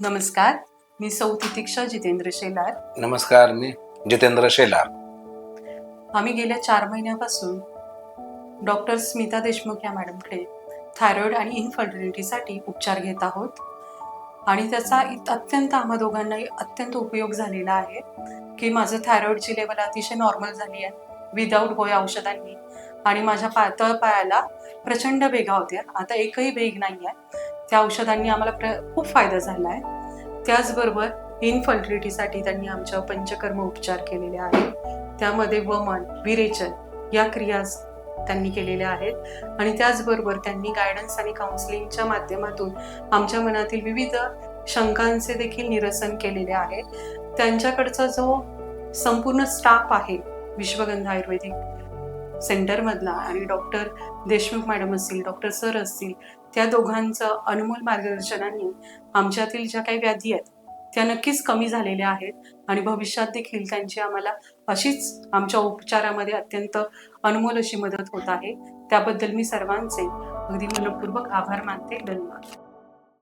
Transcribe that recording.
नमस्कार मी सौ तितिक्षा जितेंद्र शेलार. नमस्कार मी जितेंद्र शेलार. आम्ही गेल्या चार महिन्यापासून डॉक्टर स्मिता देशमुख या मॅडमकडे थायरॉइड आणि इन्फर्टिलिटीसाठी उपचार घेत आहोत. आणि त्याचा इत- अत्यंत आम्हा दोघांनाही अत्यंत उपयोग झालेला आहे की माझं थायरॉइडची लेवल अतिशय नॉर्मल झाली आहे विदाऊट गोळ्या औषधांनी. आणि माझ्या पा तळपायाला प्रचंड भेगा होत्या आता एकही भेग नाही आहे त्या औषधांनी आम्हाला प्र खूप फायदा झाला आहे त्याचबरोबर इनफर्टिलिटीसाठी त्यांनी आमच्या पंचकर्म उपचार केलेले आहेत. त्यामध्ये वमन विरेचन या क्रिया त्यांनी केलेल्या आहेत. आणि त्याचबरोबर त्यांनी गायडन्स आणि काउन्सिलिंगच्या माध्यमातून आमच्या मनातील विविध शंकांचे देखील निरसन केलेले आहे. त्यांच्याकडचा जो संपूर्ण स्टाफ आहे विश्वगंधा आयुर्वेदिक सेंटरमधला आणि डॉक्टर देशमुख मॅडम असतील डॉक्टर सर असतील त्या दोघांचं अनमोल मार्गदर्शनाने आमच्यातील ज्या काही व्याधी आहेत त्या नक्कीच कमी झालेल्या आहेत आणि भविष्यात देखील त्यांची आम्हाला अशीच आमच्या उपचारामध्ये अत्यंत अनमोल अशी मदत होत आहे. त्याबद्दल मी सर्वांचे अगदी मनपूर्वक आभार मानते. धन्यवाद.